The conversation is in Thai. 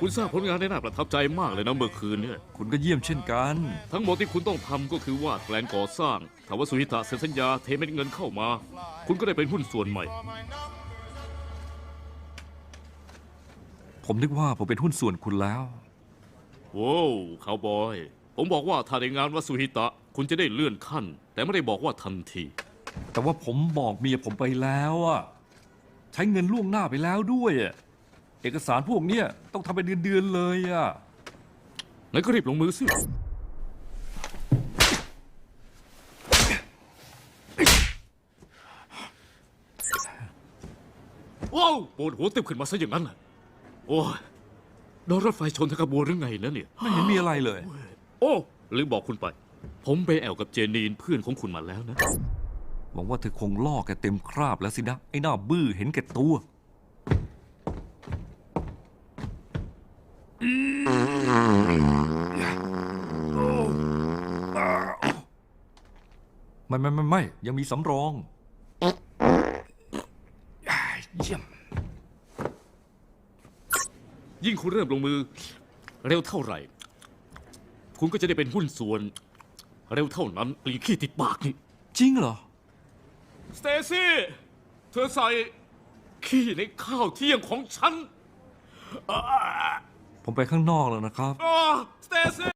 คุณสร้างผลงานได้น่าประทับใจมากเลยนะเมื่อคืนเนี่ย คุณก็เยี่ยมเช่นกัน ทั้งหมดที่คุณต้องทำก็คือว่าแปลนก่อสร้างถ้าว่าสุฮิตะเซ็นสัญญาเทเม็ดเงินเข้ามา คุณก็ได้เป็นหุ้นส่วนใหม่ ผมนึกว่าผมเป็นหุ้นส่วนคุณแล้ว โว้วคาวบอย ผมบอกว่าถ้าได้งานวัสุฮิตะ คุณจะได้เลื่อนขั้น แต่ไม่ได้บอกว่าทันที แต่ว่าผมบอกเมียผมไปแล้วอะใช้เงินล่วงหน้าไปแล้วด้วยอะ เอกสารพวกเนี้ยต้องทำเป็นเดือนๆเลยอะงั้นก็รีบลงมือสิ ว้าวปวดหัวเต็มขึ้นมาซะอย่างนั้นน่ะโอ้ยโดนรถไฟชนทั้งขบวนหรือไงนะเนี่ย ไม่เห็นมีอะไรเลย โอ้ลืมบอกคุณไป ผมไปแอวกับเจนีนเพื่อนของคุณมาแล้วนะ หวังว่าเธอคงล่อแกเต็มคราบแล้วสินะ ไอ้หน้าบื้อเห็นแก่ตัว ไม่ไม่ไม่ไม่ยังมีสำรองเยี่ยม ยิ่งคุณเริ่มลงมือ เร็วเท่าไหร่ คุณก็จะได้เป็นหุ้นส่วน เร็วเท่านั้นกลีขี้ติดปากนี่จริงเหรอ สเตซี่ เธอใส่ขี้ในข้าวเที่ยงของฉัน ผมไปข้างนอกแล้วนะครับอ่าสเตซี่